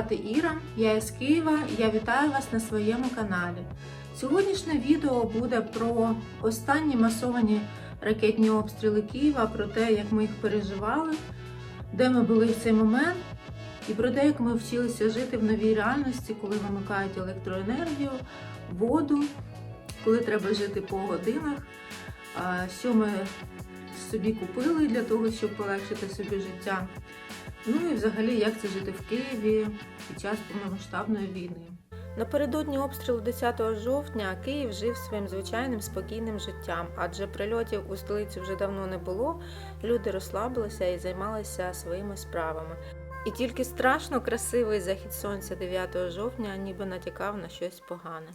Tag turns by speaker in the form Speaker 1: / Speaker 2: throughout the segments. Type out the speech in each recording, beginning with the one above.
Speaker 1: звати Іра, я із Києва і я вітаю вас на своєму каналі. Сьогоднішнє відео буде про останні масовані ракетні обстріли Києва, про те, як ми їх переживали, де ми були в цей момент, і про те, як ми вчилися жити в новій реальності, коли вимикають електроенергію, воду, коли треба жити по годинах, що ми собі купили для того, щоб полегшити собі життя. Ну і взагалі, як це жити в Києві під час повномасштабної війни. Напередодні обстрілу 10 жовтня Київ жив своїм звичайним спокійним життям, адже прильотів у столиці вже давно не було. Люди розслабилися і займалися своїми справами. І тільки страшно красивий захід сонця 9 жовтня ніби натякав на щось погане.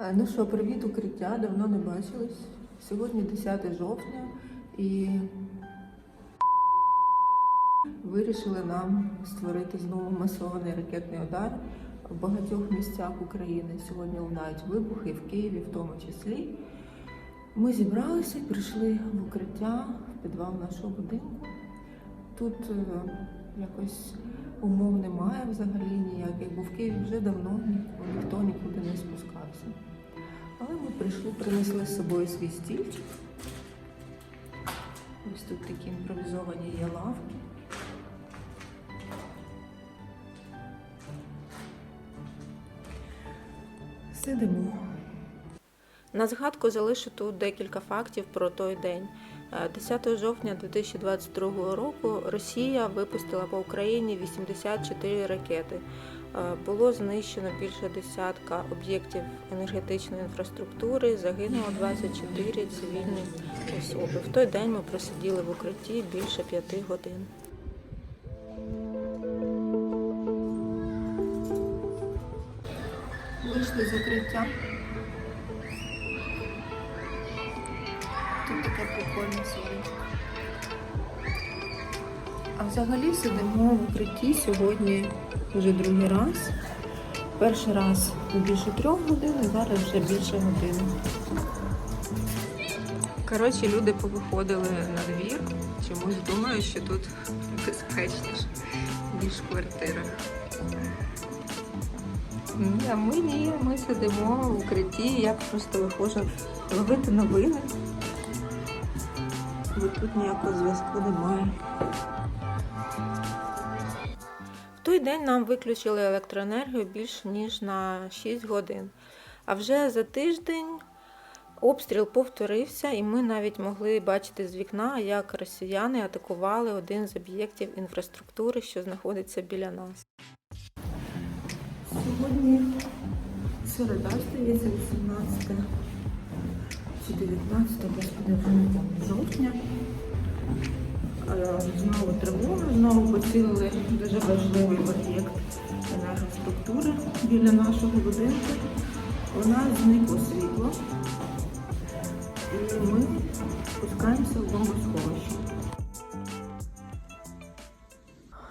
Speaker 1: Ну що, привіт, укриття, давно не бачились. Сьогодні 10 жовтня і вирішили нам створити знову масований ракетний удар в багатьох місцях України. Сьогодні лунають вибухи в Києві в тому числі. Ми зібралися, прийшли в укриття в підвал нашого будинку. Тут е, якось умов немає взагалі ніяких, бо в Києві вже давно ніхто нікуди не спускався. Але ми прийшли, принесли з собою свій стільчик. Ось тут такі імпровізовані є лавки. Сидимо. На згадку залишу тут декілька фактів про той день. Е, 10 жовтня 2022 року Росія випустила по Україні 84 ракети. Е, Було знищено більше десятка об'єктів енергетичної інфраструктури, загинуло 24 цивільні особи. В той день ми просиділи в укритті більше п'яти годин. Вийшли з укриття. Тут таке прикольне сонечко. А взагалі сидимо в укритті сьогодні вже другий раз. Перший раз більше трьох годин, зараз вже більше години. Коротше, люди повиходили на двір. Чомусь думаю, що тут безпечніше, ніж в квартирах. А ми ні, ми сидимо в укритті, я просто виходжу ловити новини. Бо тут ніякого зв'язку немає. Той день нам виключили електроенергію більш ніж на 6 годин. А вже за тиждень обстріл повторився, і ми навіть могли бачити з вікна, як росіяни атакували один з об'єктів інфраструктури, що знаходиться біля нас. Сьогодні середа здається, 18 чи 19, господи, вже не пам'ятаю, жовтня. Е, Знову тривога, знову поцілили дуже важливий об'єкт енергоструктури біля нашого будинку. У нас зникло світло. І ми спускаємося в бомбосховище.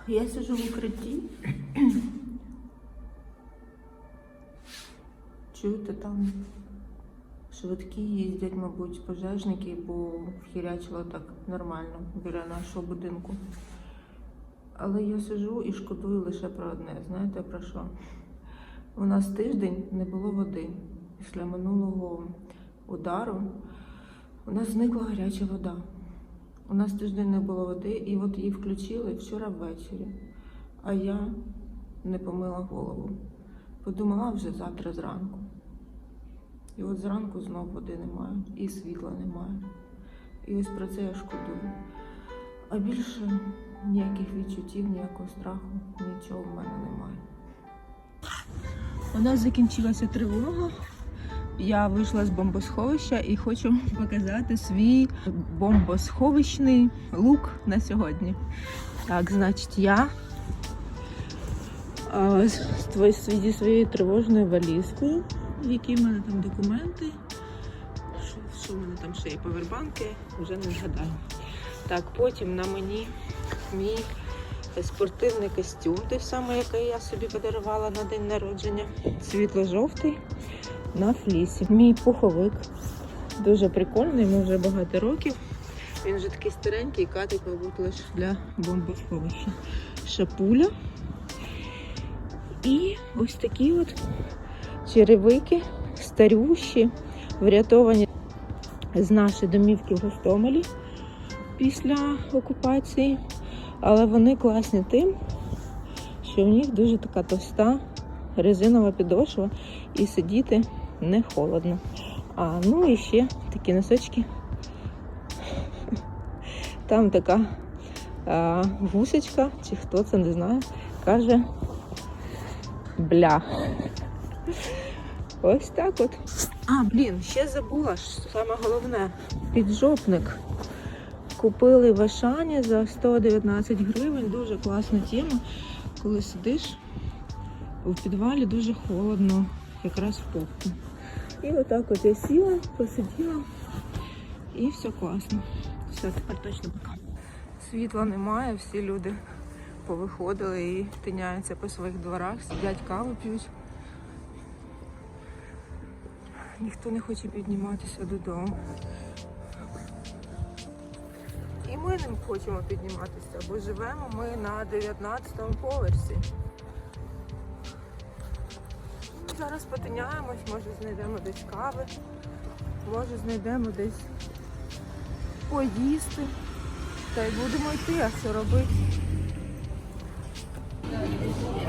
Speaker 1: Я сижу в укритті. Чуєте там швидкі їздять, мабуть, пожежники, бо вхірячило так нормально біля нашого будинку. Але я сижу і шкодую лише про одне. Знаєте про що? У нас тиждень не було води. Після минулого удару у нас зникла гаряча вода. У нас тиждень не було води, і от її включили вчора ввечері. А я не помила голову. Подумала вже завтра зранку. І от зранку знов води немає, і світла немає. І ось про це я шкодую. А більше ніяких відчуттів, ніякого страху, нічого в мене немає. У нас закінчилася тривога. Я вийшла з бомбосховища і хочу показати свій бомбосховищний лук на сьогодні. Так, значить, я твої- зі своєю тривожною валізкою, в якій в мене там документи. Що, що в мене там ще є повербанки, вже не згадаю. Так, потім на мені мій спортивний костюм, той самий, який я собі подарувала на день народження. Світло-жовтий на флісі. Мій пуховик дуже прикольний, йому вже багато років. Він вже такий старенький, катить, мабуть, лише для бомбосховища. Шапуля. І ось такі от черевики, старющі, врятовані з нашої домівки в Гостомелі після окупації. Але вони класні тим, що в них дуже така товста резинова підошва і сидіти не холодно. А ну і ще такі носочки. Там така а, гусечка, чи хто це не знаю, каже бля. Ось так от. А, блін, ще забула, саме головне. Піджопник. Купили в Ашані за 119 гривень. Дуже класна тема. Коли сидиш у підвалі дуже холодно, якраз в попку. І отак от я сіла, посиділа і все класно. Все, тепер точно пока. Світла немає, всі люди повиходили і тиняються по своїх дворах, сидять каву п'ють. Ніхто не хоче підніматися додому. І ми не хочемо підніматися, бо живемо ми на 19 поверсі. Ну, Зараз потиняємось, може знайдемо десь кави, може знайдемо десь поїсти. Та й будемо йти, а що робити?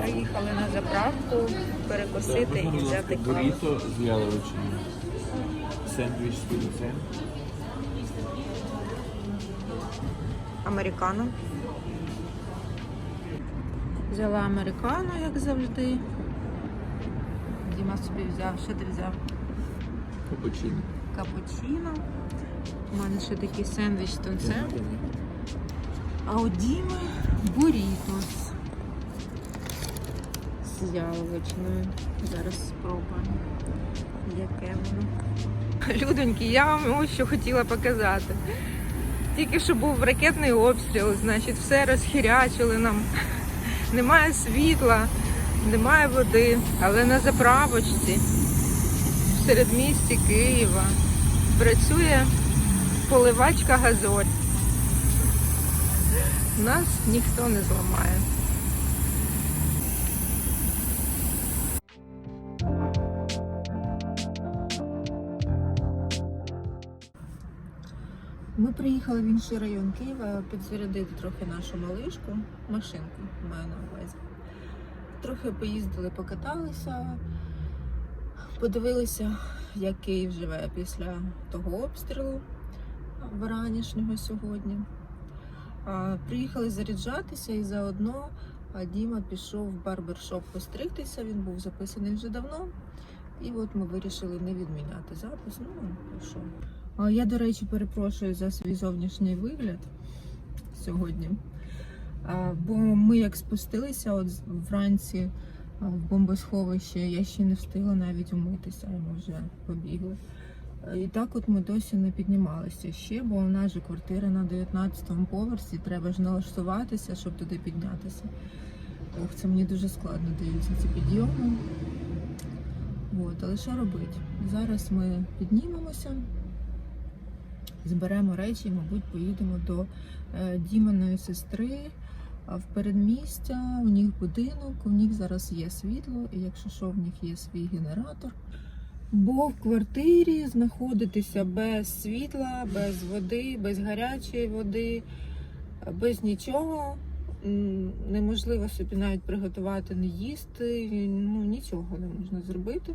Speaker 1: Приїхали на заправку перекусити і взяти каву.
Speaker 2: Буріто з яловичиною. Сендвіч з тунцем.
Speaker 1: Американо. Взяла американо, як завжди. Діма собі взяв. Що ти взяв?
Speaker 2: Капучино.
Speaker 1: Капучино. У мене ще такий сендвіч з тунцем. А у Діми бурітос з яловичиною. Зараз спробуємо. Яке воно. Людоньки, я вам ось що хотіла показати. Тільки що був ракетний обстріл, значить, все розхірячили нам. Немає світла, немає води, але на заправочці в середмісті Києва працює поливачка газоль. Нас ніхто не зламає. Ми приїхали в інший район Києва підзарядити трохи нашу малишку, машинку маю на увазі. Трохи поїздили, покаталися, подивилися, як Київ живе після того обстрілу вранішнього сьогодні. Приїхали заряджатися і заодно Діма пішов в барбершоп постригтися, він був записаний вже давно. І от ми вирішили не відміняти запис. Ну, пішов. Я, до речі, перепрошую за свій зовнішній вигляд сьогодні. Бо ми як спустилися от вранці в бомбосховище, я ще не встигла навіть умитися, ми вже побігли. І так от ми досі не піднімалися ще, бо у нас же квартира на 19-му поверсі, треба ж налаштуватися, щоб туди піднятися. Ох, це мені дуже складно даються ці підйоми. От, але що робити? Зараз ми піднімемося, зберемо речі мабуть, поїдемо до е, Діманої сестри в передмістя. У них будинок, у них зараз є світло, і якщо що, в них є свій генератор. Бо в квартирі знаходитися без світла, без води, без гарячої води, без нічого. Неможливо собі навіть приготувати, не їсти, ну нічого не можна зробити.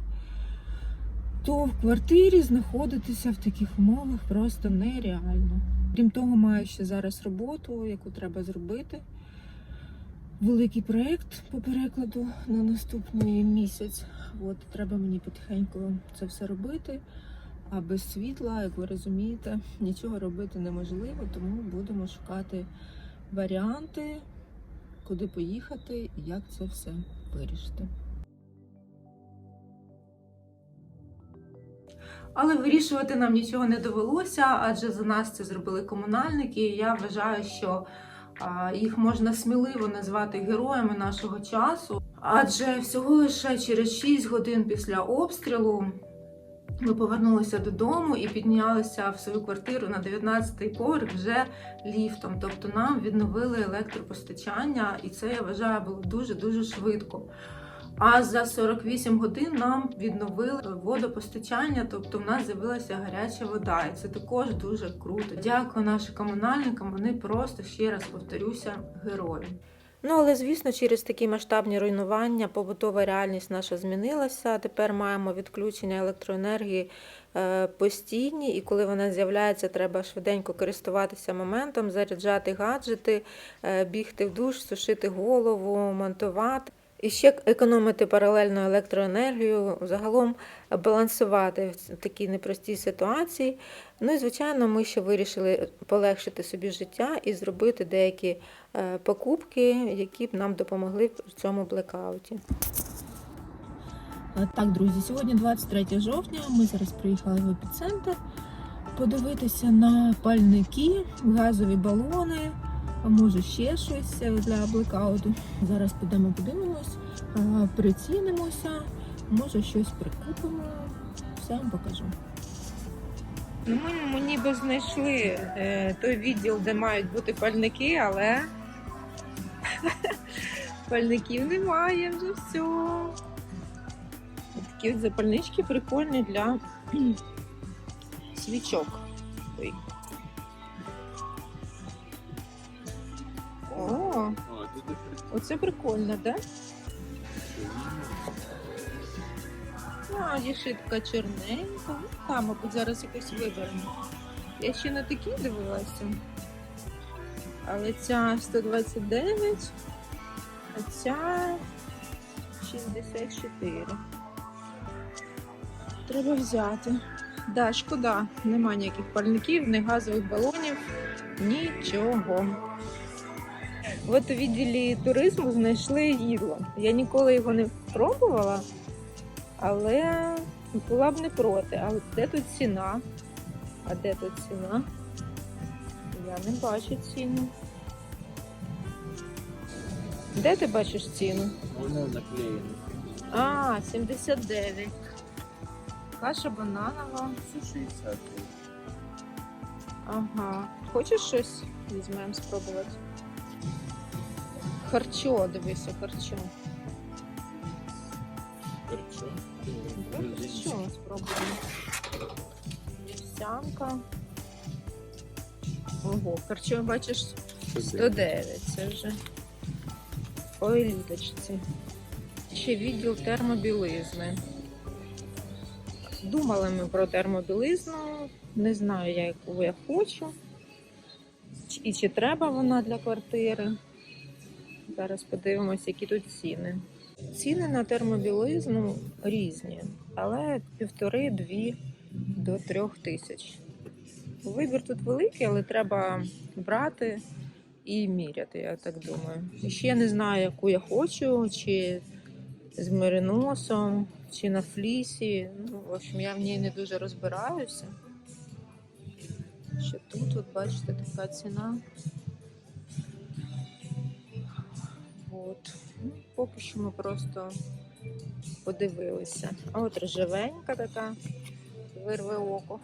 Speaker 1: То в квартирі знаходитися в таких умовах просто нереально. Крім того, маю ще зараз роботу, яку треба зробити. Великий проєкт по перекладу на наступний місяць. От треба мені потихеньку це все робити. А без світла, як ви розумієте, нічого робити неможливо, тому будемо шукати варіанти, куди поїхати і як це все вирішити. Але вирішувати нам нічого не довелося, адже за нас це зробили комунальники. І я вважаю, що їх можна сміливо назвати героями нашого часу. Адже всього лише через 6 годин після обстрілу Ми повернулися додому і піднялися в свою квартиру на 19-й поверх вже ліфтом. Тобто нам відновили електропостачання, і це я вважаю було дуже дуже швидко. А за 48 годин нам відновили водопостачання, тобто в нас з'явилася гаряча вода, і це також дуже круто. Дякую нашим комунальникам. Вони просто ще раз повторюся, герої. Ну, але звісно, через такі масштабні руйнування побутова реальність наша змінилася. Тепер маємо відключення електроенергії е, постійні, і коли вона з'являється, треба швиденько користуватися моментом, заряджати гаджети, е, бігти в душ, сушити голову, монтувати. І ще економити паралельно електроенергію, загалом балансувати в такій непростій ситуації. Ну і звичайно, ми ще вирішили полегшити собі життя і зробити деякі е, покупки, які б нам допомогли в цьому блекауті.
Speaker 3: Е, Так, друзі, сьогодні 23 жовтня. Ми зараз приїхали в епіцентр подивитися на пальники, газові балони, може ще щось для блекауту. Зараз підемо подивимось, прицінимося, може щось прикупимо. Все вам покажу.
Speaker 1: Ми, ми ніби знайшли е, той відділ, де мають бути пальники, але пальників немає вже все. Такі запальнички прикольні для свічок. Ой. Оце прикольно, да? А, є ще така чорненька. Ну, Та, мабуть, зараз якось виберемо. Я ще на такі дивилася. Але ця 129, а ця 64. Треба взяти. Да, шкода, нема ніяких пальників, ні газових балонів, нічого. От у відділі туризму знайшли їдло. Я ніколи його не пробувала, але була б не проти. А де тут ціна? А де тут ціна? Я не бачу ціну. Де ти бачиш ціну?
Speaker 2: Воно наклеєно.
Speaker 1: А, 79. Каша бананова.
Speaker 2: Це 60.
Speaker 1: Ага. Хочеш щось? Візьмемо спробувати. Харчо, дивися, харчо. Що ми спробуємо? Вівсянка. Ого, харчо, бачиш, 109. Це вже по еліточці. Ще відділ термобілизни. Думали ми про термобілизну. Не знаю, яку я хочу. І чи треба вона для квартири. Зараз подивимося, які тут ціни. Ціни на термобілизну різні, але півтори-дві до трьох тисяч. Вибір тут великий, але треба брати і міряти, я так думаю. І ще не знаю, яку я хочу, чи з мериносом, чи на флісі. Ну, в общем, я в ній не дуже розбираюся. Ще тут, от бачите, така ціна. От. Ну, поки що ми просто подивилися. А от рожевенька така, вирве око.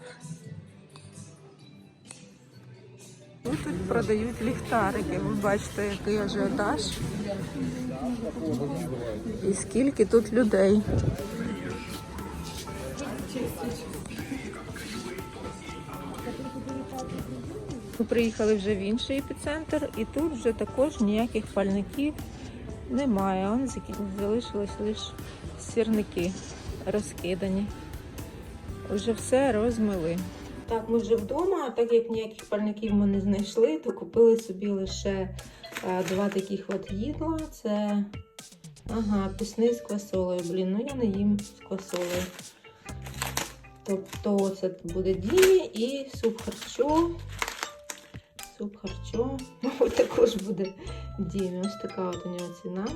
Speaker 1: Тут, тут продають ліхтарики. Ви бачите, який ажіотаж. І скільки тут людей. Ми приїхали вже в інший епіцентр, і тут вже також ніяких пальників немає. Он закі- залишились лише сірники розкидані. Уже все розмили. Так, ми вже вдома, так як ніяких пальників ми не знайшли, то купили собі лише е, два таких от їдла. Це ага, пісний з квасолею. Блін, ну я не їм з квасолею. Тобто це буде дімі і суп харчо. Суп харчо. Мабуть, також буде дімі. Ось така от у нього ціна.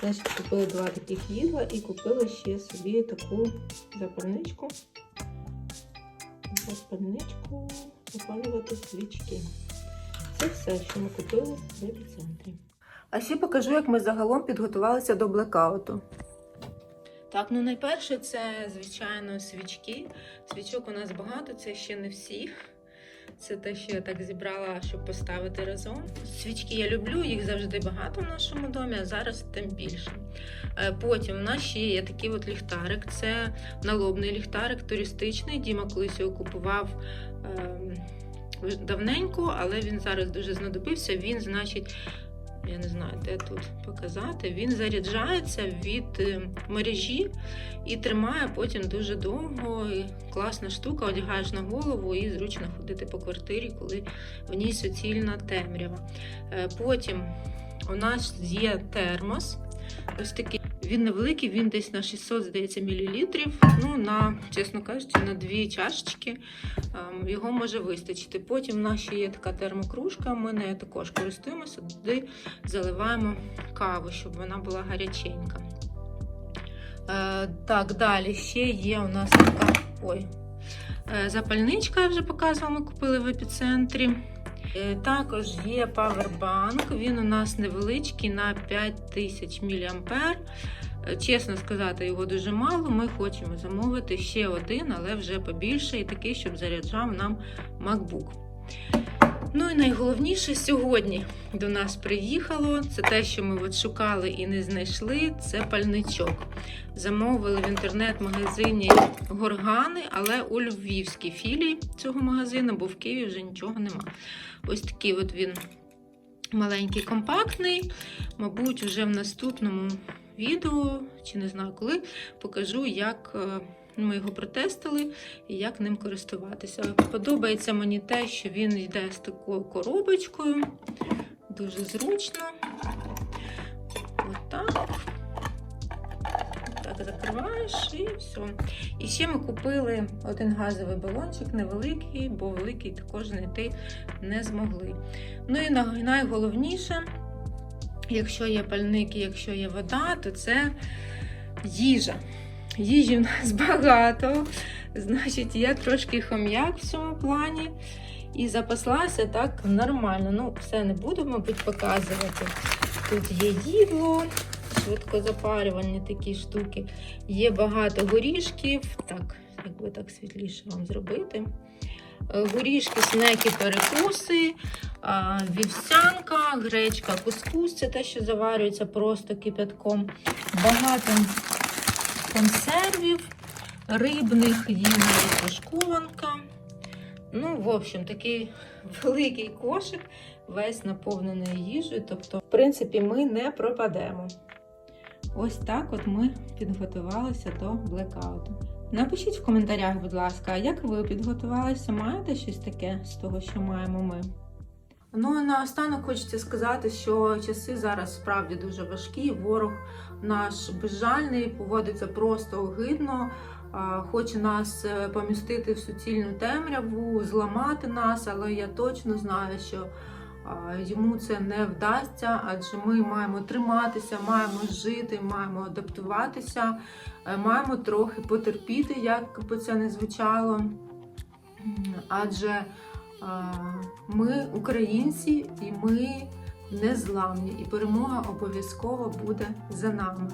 Speaker 1: Значить, купили два таких їдла і купили ще собі таку запальничку. Запальничку запалювати свічки. Це все, що ми купили в епіцентрі. А ще покажу, як ми загалом підготувалися до блекауту. Так, ну найперше, це, звичайно, свічки. Свічок у нас багато, це ще не всі. Це те, що я так зібрала, щоб поставити разом. Свічки я люблю, їх завжди багато в нашому домі, а зараз тим більше. Е, Потім в нас ще є такий от ліхтарик. Це налобний ліхтарик туристичний. Діма колись його купував ем, давненько, але він зараз дуже знадобився. Він, значить, я не знаю, де тут показати. Він заряджається від е, мережі і тримає потім дуже довго. І класна штука, одягаєш на голову і зручно ходити по квартирі, коли в ній суцільна темрява. Е, Потім у нас є термос. Ось такий. Він невеликий, він десь на 600, здається, мілілітрів. Ну, на, чесно кажучи, на дві чашечки ем, його може вистачити. Потім в нас ще є така термокружка, ми нею також користуємося, туди заливаємо каву, щоб вона була гаряченька. Е, так, далі ще є у нас така ой, е, запальничка, я вже показувала, ми купили в епіцентрі. Е, Також є павербанк, він у нас невеличкий на 5000 мА. Е, Чесно сказати, його дуже мало. Ми хочемо замовити ще один, але вже побільше, і такий, щоб заряджав нам MacBook. Ну і найголовніше сьогодні до нас приїхало. Це те, що ми от шукали і не знайшли. Це пальничок. Замовили в інтернет-магазині горгани, але у львівській філії цього магазину, бо в Києві вже нічого нема. Ось такий от він маленький, компактний. Мабуть, вже в наступному відео, чи не знаю коли, покажу, як е, ми його протестили і як ним користуватися. Подобається мені те, що він йде з такою коробочкою. Дуже зручно. Отак. Так закриваєш і все. І ще ми купили один газовий балончик, невеликий, бо великий також знайти не змогли. Ну і найголовніше, якщо є пальник і якщо є вода, то це їжа. Їжі в нас багато. Значить, я трошки хом'як в цьому плані. І запаслася так нормально. Ну, все не буду, мабуть, показувати. Тут є їдло, швидкозапарювальні такі штуки. Є багато горішків. Так, якби так світліше вам зробити. Е, Горішки, снеки, перекуси, вівсянка, гречка, кускус це те, що заварюється просто кипятком. Багато консервів, рибних, навіть тушкованка. Ну, в общем, такий великий кошик, весь наповнений їжею. Тобто, в принципі, ми не пропадемо. Ось так от ми підготувалися до блекауту. Напишіть в коментарях, будь ласка, як ви підготувалися? Маєте щось таке з того, що маємо ми? Ну і наостанок хочеться сказати, що часи зараз справді дуже важкі. Ворог наш безжальний, поводиться просто огидно, хоче нас е, помістити в суцільну темряву, зламати нас, але я точно знаю, що йому це не вдасться, адже ми маємо триматися, маємо жити, маємо адаптуватися, е, маємо трохи потерпіти, як би це не звучало. Адже ми українці і ми незламні, і перемога обов'язково буде за нами.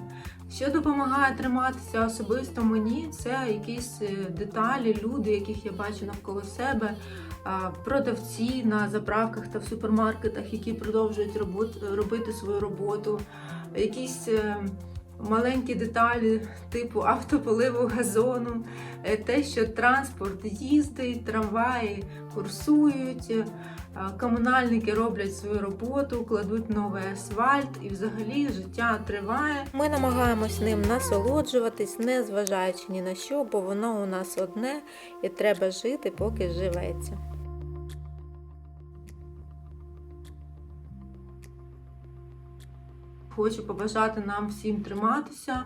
Speaker 1: Що допомагає триматися особисто мені, це якісь е, деталі, люди, яких я бачу навколо себе, продавці на заправках та в супермаркетах, які продовжують робити свою роботу, якісь е, маленькі деталі типу автополиву газону, е, те, що транспорт їздить, трамваї курсують, е, комунальники роблять свою роботу, кладуть новий асфальт і взагалі життя триває. Ми намагаємось ним насолоджуватись, не зважаючи ні на що, бо воно у нас одне і треба жити, поки живеться. Хочу побажати нам всім триматися,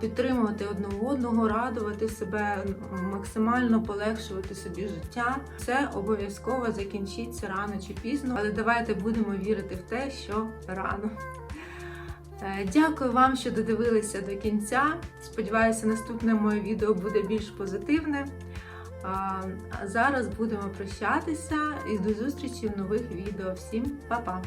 Speaker 1: підтримувати одне одного, радувати себе, максимально полегшувати собі життя. Це обов'язково закінчиться рано чи пізно, але давайте будемо вірити в те, що рано. Е, Дякую вам, що додивилися до кінця. Сподіваюся, наступне моє відео буде більш позитивне. А зараз будемо прощатися і до зустрічі в нових відео. Всім па-па!